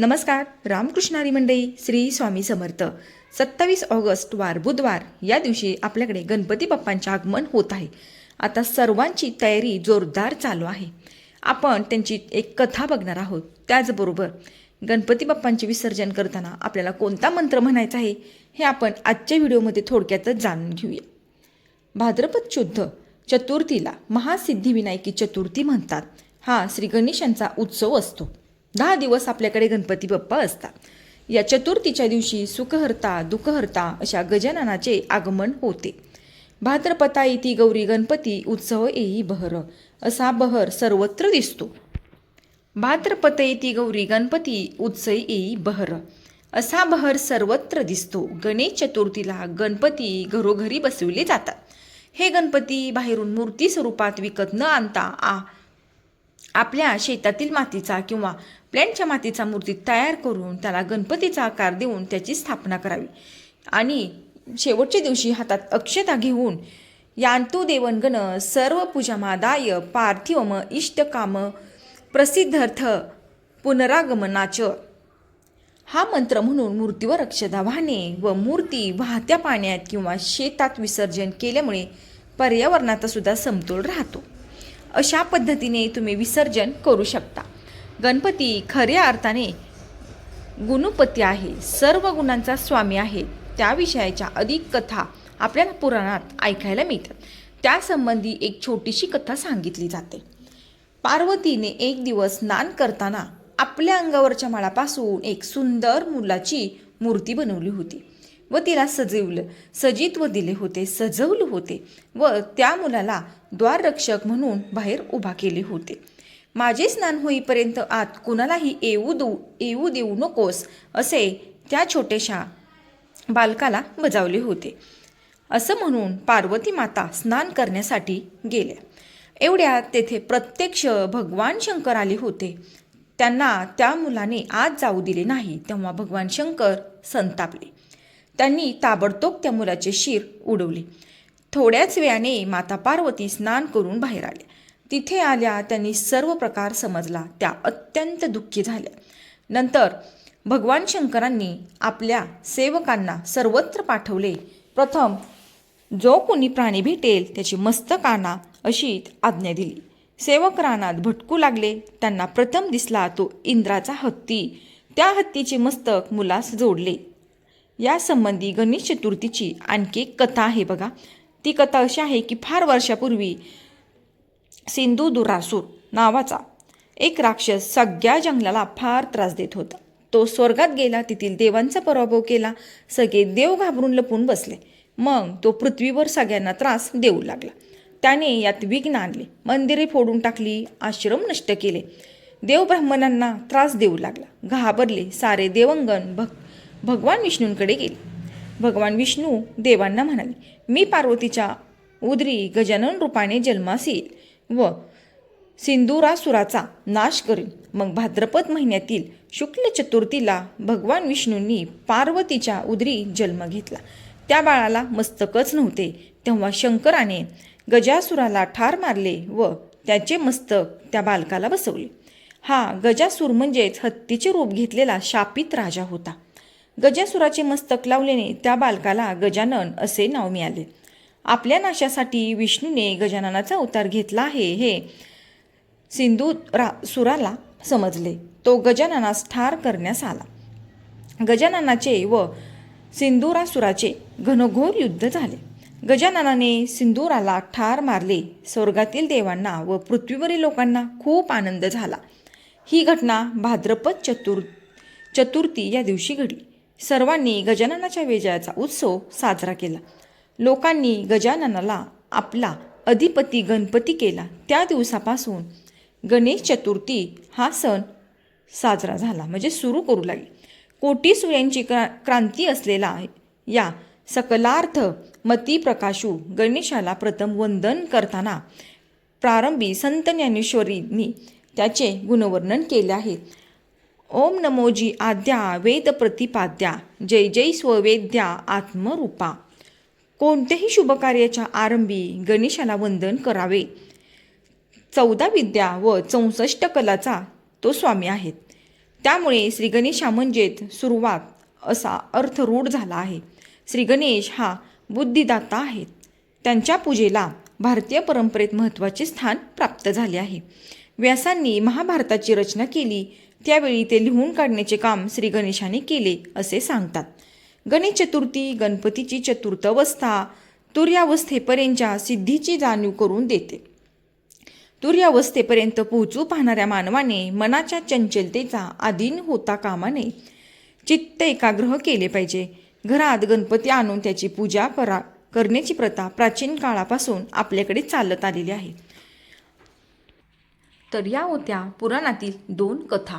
नमस्कार रामकृष्णारी मंडई श्री स्वामी समर्थ. सत्तावीस ऑगस्ट वार बुधवार या दिवशी आपल्याकडे गणपती बाप्पांचे आगमन होत आहे. आता सर्वांची तयारी जोरदार चालू आहे. आपण त्यांची एक कथा बघणार आहोत. त्याचबरोबर गणपती बाप्पांचे विसर्जन करताना आपल्याला कोणता मंत्र म्हणायचा आहे हे आपण आजच्या व्हिडिओमध्ये थोडक्यातच जाणून घेऊया. भाद्रपद शुद्ध चतुर्थीला महासिद्धिविनायकी चतुर्थी म्हणतात. हा श्री गणेशांचा उत्सव असतो. दहा दिवस आपल्याकडे गणपती बाप्पा असतात. या चतुर्थीच्या दिवशी सुखहर्ता दुःखहर्ता अशा गजाननाचे आगमन होते. भाद्रपता येती गौरी गणपती उत्सव येई बहर असा बहर सर्वत्र दिसतो. भाद्रपत येती गौरी गणपती उत्सव येई बहर असा बहर सर्वत्र दिसतो. गणेश चतुर्थीला गणपती घरोघरी बसविले जातात. हे गणपती बाहेरून मूर्ती स्वरूपात विकत न आणता आ आपल्या शेतातील मातीचा किंवा प्लॅन्टच्या मातीचा मूर्ती तयार करून त्याला गणपतीचा आकार देऊन त्याची स्थापना करावी. आणि शेवटच्या दिवशी हातात अक्षता घेऊन यांतु देवनगण सर्व पूजामादाय पार्थिवम इष्टकाम प्रसिद्धर्थ पुनरागमनाच. हा मंत्र म्हणून मूर्तीवर अक्षता वाहणे व मूर्ती वाहत्या पाण्यात किंवा शेतात विसर्जन केल्यामुळे पर्यावरणाचा सुद्धा समतोल राहतो. अशा पद्धतीने तुम्ही विसर्जन करू शकता. गणपती खऱ्या अर्थाने गुणपती आहे. सर्व गुणांचा स्वामी आहे. त्या विषयाच्या अधिक कथा आपल्याला पुराणात ऐकायला मिळतात. त्यासंबंधी एक छोटीशी कथा सांगितली जाते. पार्वतीने एक दिवस स्नान करताना आपल्या अंगावरच्या माळापासून एक सुंदर मुलाची मूर्ती बनवली होती. व तिला सजवलं. सजित्व दिले होते सजवले होते व त्या मुलाला द्वाररक्षक म्हणून बाहेर उभा केले होते. माझे स्नान होईपर्यंत आत कुणालाही येऊ देऊ येऊ देऊ नकोस असे त्या छोट्याशा बालकाला बजावले होते. असं म्हणून पार्वती माता स्नान करण्यासाठी गेल्या. एवढ्यात तेथे प्रत्यक्ष भगवान शंकर आले होते. त्यांना त्या मुलाने आत जाऊ दिले नाही तेव्हा भगवान शंकर संतापले. त्यांनी ताबडतोब त्या मुलाचे शिर उडवले. थोड्याच वेळाने माता पार्वती स्नान करून बाहेर आल्या. तिथे आल्या त्यांनी सर्व प्रकार समजला. त्या अत्यंत दुःखी झाल्या. नंतर भगवान शंकरांनी आपल्या सेवकांना सर्वत्र पाठवले. प्रथम जो कोणी प्राणी भेटेल त्याची मस्तकांना अशी आज्ञा दिली. सेवक रानात भटकू लागले. त्यांना प्रथम दिसला तो इंद्राचा हत्ती. त्या हत्तीचे मस्तक मुलास जोडले. यासंबंधी गणेश चतुर्थीची आणखी एक कथा आहे बघा. ती कथा अशी आहे की फार वर्षापूर्वी सिंधू दुरासूर नावाचा एक राक्षस सगळ्या जंगलाला फार त्रास देत होता. तो स्वर्गात गेला तेथील देवांचा पराभव केला सगळे देव घाबरून लपून बसले. मग तो पृथ्वीवर सगळ्यांना त्रास देऊ लागला. त्याने यात विघ्न आणले मंदिरे फोडून टाकली आश्रम नष्ट केले. देव ब्राह्मणांना त्रास देऊ लागला. घाबरले सारे देवंगण भक्त भगवान विष्णूंकडे गेले. भगवान विष्णू देवांना म्हणाले मी पार्वतीच्या उदरी गजानन रूपाने जन्मास येईल व सिंदुरासुराचा नाश करेन. मग भाद्रपद महिन्यातील शुक्ल चतुर्थीला भगवान विष्णूंनी पार्वतीच्या उदरी जन्म घेतला. त्या बाळाला मस्तकच नव्हते. तेव्हा शंकराने गजासुराला ठार मारले व त्याचे मस्तक त्या बालकाला बसवले. हा गजासूर म्हणजेच हत्तीचे रूप घेतलेला शापित राजा होता. गजासुराचे मस्तक लावल्याने त्या बालकाला गजानन असे नाव मिळाले. आपल्या नाशासाठी विष्णूने गजाननाचा अवतार घेतला आहे हे सिंधू रा सुराला समजले. तो गजाननास ठार करण्यास आला. गजाननाचे व सिंधुरासुराचे घनघोर युद्ध झाले. गजाननाने सिंधुराला ठार मारले. स्वर्गातील देवांना व पृथ्वीवरील लोकांना खूप आनंद झाला. ही घटना भाद्रपद चतुर चतुर्थी या दिवशी घडली. सर्वांनी गजाननाच्या विजयाचा उत्सव साजरा केला. लोकांनी गजाननाला आपला अधिपती गणपती केला. त्या दिवसापासून गणेश चतुर्थी हा सण साजरा झाला. म्हणजे सुरू करू लागली. कोटी सूर्यांची क्रा क्रांती असलेला या सकलार्थ मती प्रकाशू गणेशाला प्रथम वंदन करताना प्रारंभी संत ज्ञानेश्वरींनी त्याचे गुणवर्णन केले आहे. ओम नमोजी आद्या वेद प्रतिपाद्या जय जय स्ववेद्या आत्मरूपा. कोणत्याही शुभकार्याच्या आरंभी गणेशाला वंदन करावे. चौदा विद्या व चौसष्ट कलाचा तो स्वामी आहेत. त्यामुळे श्री गणेशा म्हणजेच सुरुवात असा अर्थ रूढ झाला आहे. श्री गणेश हा बुद्धिदाता आहेत. त्यांच्या पूजेला भारतीय परंपरेत महत्त्वाचे स्थान प्राप्त झाले आहे. व्यासांनी महाभारताची रचना केली त्यावेळी ते लिहून काढण्याचे काम श्री गणेशाने केले असे सांगतात. गणेश चतुर्थी गणपतीची चतुर्थावस्था तुर्यावस्थेपर्यंतच्या सिद्धीची जाणीव करून देते. तुर्यावस्थेपर्यंत पोहोचू पाहणाऱ्या मानवाने मनाच्या चंचलतेचा अधीन होता कामा नये चित्त एकाग्रह केले पाहिजे. घरात गणपती आणून त्याची पूजा करा करण्याची प्रथा प्राचीन काळापासून आपल्याकडे चालत आलेली आहे. तर या होत्या पुराणातील दोन कथा.